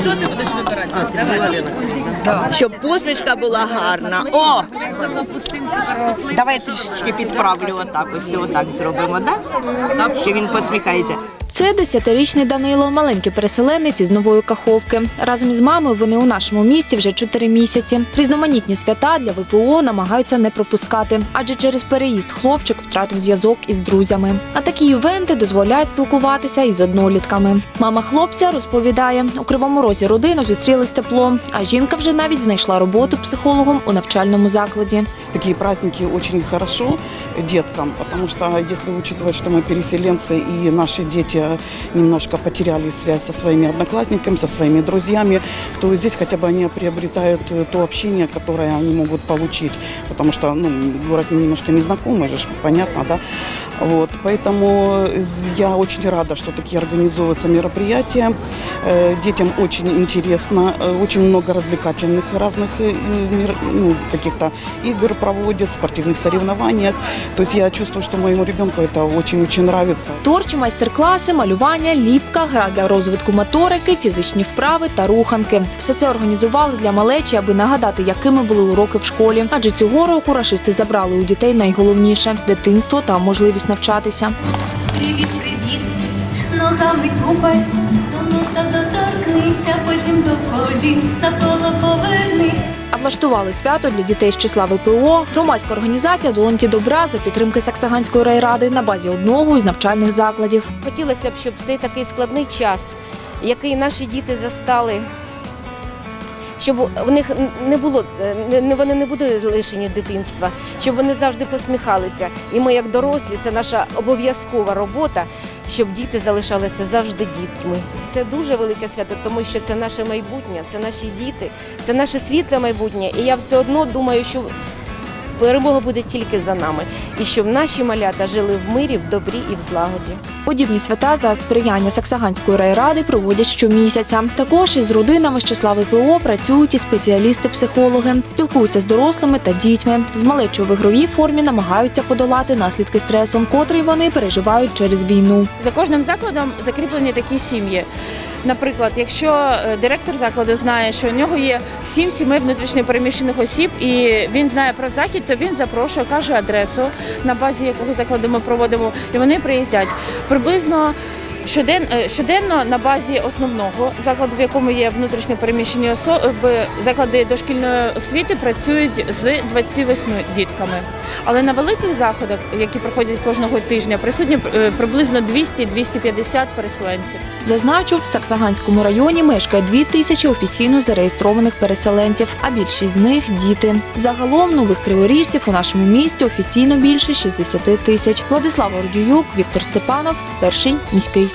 Що ти будеш вибирати? Щоб посмішка була гарна. О! Давай трішечки підправлю отак. Ось отак зробимо, так? Що він посміхається. Це десятирічний Данило, маленький переселенець із нової каховки. Разом із мамою вони у нашому місті вже чотири місяці. Різноманітні свята для ВПО намагаються не пропускати, адже через переїзд хлопчик втратив зв'язок із друзями. А такі івенти дозволяють спілкуватися із однолітками. Мама хлопця розповідає, у кривому розі родину зустріли з теплом, а жінка вже навіть знайшла роботу психологом у навчальному закладі. Такие праздники очень хорошо деткам, потому что если учитывать, что мы переселенцы и наши дети немножко потеряли связь со своими одноклассниками, со своими друзьями, то здесь хотя бы они приобретают э, то общение, которое они могут получить, потому что ну, город немножко незнакомый же, ж, понятно, да? Вот, поэтому из- я очень рада, что такие организовываются мероприятия. Э, Детям очень интересно, э, очень много развлекательных разных э, мер- ну, каких-то игр проводят, спортивных соревнованиях. То есть я чувствую, что моему ребенку это очень-очень нравится. Творчі майстер-класи, малювання, ліпка, гра для розвитку моторики, фізичні вправи та руханки. Все це організували для малечі, аби нагадати, якими були уроки в школі. Адже цього року рашисти забрали у дітей найголовніше дитинство та можливість навчатися. Привіт, привіт, ногами тупай, до носа доторкнися, потім до колін, навколо повернись. А влаштували свято для дітей з числа ВПО, громадська організація Долоньки добра за підтримки Саксаганської райради на базі одного із навчальних закладів. Хотілося б, щоб в цей такий складний час, який наші діти застали, щоб в них не було, не- не вони не були лишені дитинства, щоб вони завжди посміхалися. І ми, як дорослі, це наша обов'язкова робота, щоб діти залишалися завжди дітьми. Це дуже велике свято, тому що це наше майбутнє, це наші діти, це наше світле майбутнє. І я все одно думаю, що перемога буде тільки за нами, і щоб наші малята жили в мирі, в добрі і в злагоді. Подібні свята за сприяння Саксаганської райради проводять щомісяця. Також із родинами з числа ВПО працюють і спеціалісти-психологи, спілкуються з дорослими та дітьми. З малечою в ігровій формі намагаються подолати наслідки стресу, котрий вони переживають через війну. За кожним закладом закріплені такі сім'ї. Наприклад, якщо е, директор закладу знає, що у нього є сім сімей внутрішньо переміщених осіб, і він знає про захід, то він запрошує, каже адресу, на базі якого закладу ми проводимо, і вони приїздять. Приблизно щоден, е, щоденно на базі основного закладу, в якому є внутрішньо переміщені особи, заклади дошкільної освіти працюють з 28 дітками. Але на великих заходах, які проходять кожного тижня, присутні е, приблизно 200-250 переселенців. Зазначу, в Саксаганському районі мешкає дві тисячі офіційно зареєстрованих переселенців, а більшість з них діти. Загалом нових криворіжців у нашому місті офіційно більше 60 тисяч. Владислава Ордююк, Віктор Степанов, перший міський.